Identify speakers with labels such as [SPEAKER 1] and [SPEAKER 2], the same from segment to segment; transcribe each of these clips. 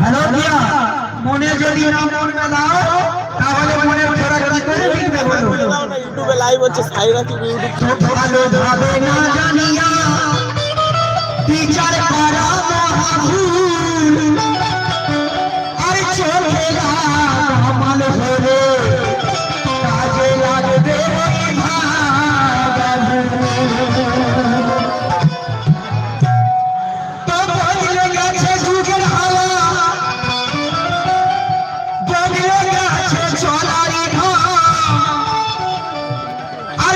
[SPEAKER 1] দিয়া মনে যদি না মন মেলাও তাহলে মনে ধরা কি করে লিখবে বলো?
[SPEAKER 2] ইউটিউবে লাইভ হচ্ছে সাইরা কি ইউটিউব
[SPEAKER 1] ভালো ভাবে না জানিয়া। বিচার করা মহাভুল আর চোখে কামাল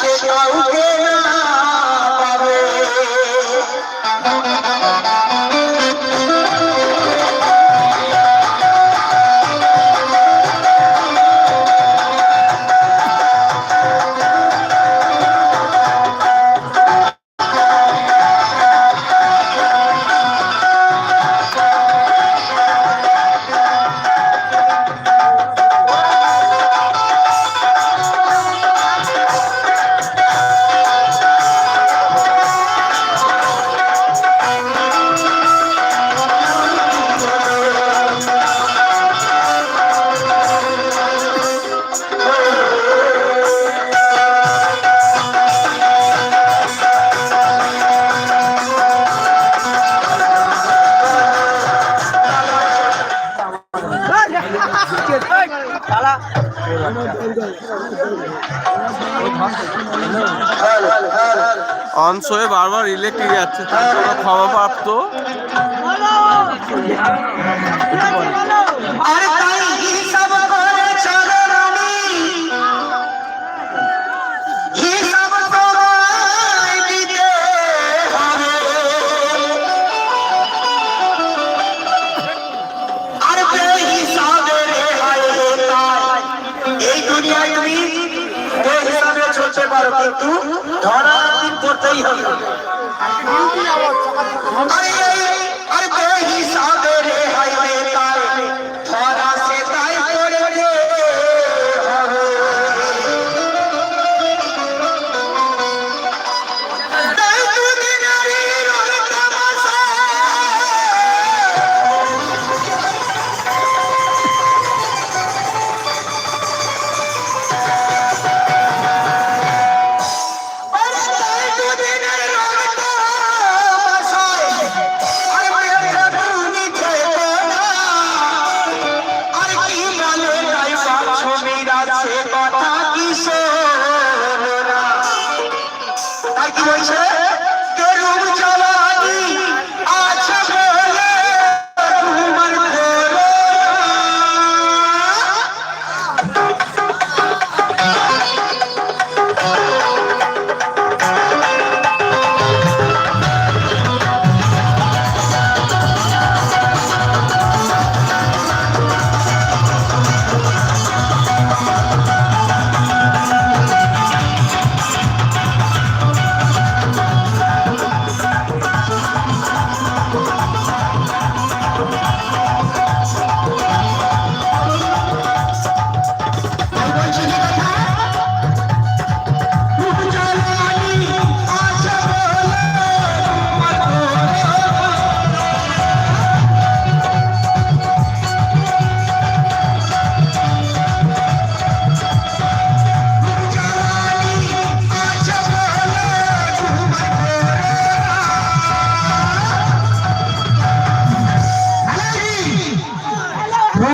[SPEAKER 1] কাউকে না।
[SPEAKER 2] অনশোয়ে বারবার ইলেকট্রিক যাচ্ছে তার ক্ষমা প্রাপ্ত
[SPEAKER 1] আরে পারো কিন্তু ধরা করতেই হবে আরে আরে বেহিসাবে রেহাই হয়েছে